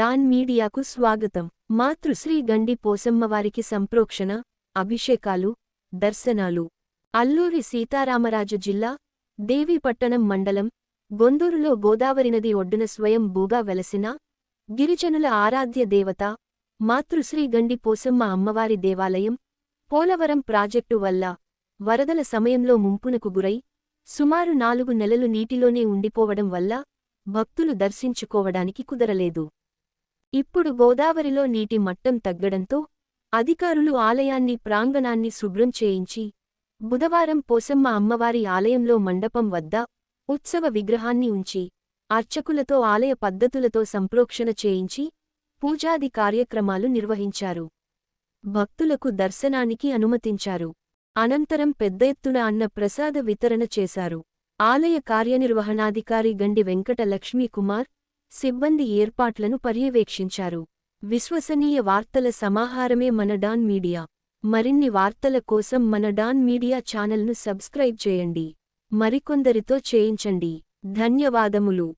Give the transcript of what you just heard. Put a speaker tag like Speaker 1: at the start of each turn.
Speaker 1: Don మీడియాకు స్వాగతం. మాతృశ్రీ గండి పోసమ్మవారికి సంప్రోక్షణ అభిషేకాలు దర్శనాలు. అల్లూరి సీతారామరాజు జిల్లా దేవీపట్టణం మండలం గొందూరులో గోదావరి నది ఒడ్డున స్వయం భూగా వెలసిన గిరిజనుల ఆరాధ్య దేవత మాతృశ్రీ గండి పోసమ్మ అమ్మవారి దేవాలయం పోలవరం ప్రాజెక్టు వల్ల వరదల సమయంలో ముంపునకు గురై సుమారు నాలుగు నెలలు నీటిలోనే ఉండిపోవడం వల్ల భక్తులు దర్శించుకోవడానికి కుదరలేదు. ఇప్పుడు గోదావరిలో నీటి మట్టం తగ్గడంతో అధికారులు ఆలయాన్ని ప్రాంగణాన్ని శుభ్రం చేయించి బుధవారం పోసమ్మ అమ్మవారి ఆలయంలో మండపం వద్ద ఉత్సవ విగ్రహాన్ని ఉంచి అర్చకులతో ఆలయ పద్ధతులతో సంప్రోక్షణ చేయించి పూజాది కార్యక్రమాలు నిర్వహించారు. భక్తులకు దర్శనానికి అనుమతించారు. అనంతరం పెద్ద ఎత్తున అన్న ప్రసాద వితరణ చేశారు. ఆలయ కార్యనిర్వహణాధికారి గండి వెంకట లక్ష్మీకుమార్ సిబ్బంది ఏర్పాట్లను పర్యవేక్షించారు. విశ్వసనీయ వార్తల సమాహారమే మన డాన్ మీడియా. మరిన్ని వార్తల కోసం మన డాన్ మీడియా ఛానల్ను సబ్స్క్రైబ్ చేయండి. మరికొందరితో చేయించండి. ధన్యవాదములు.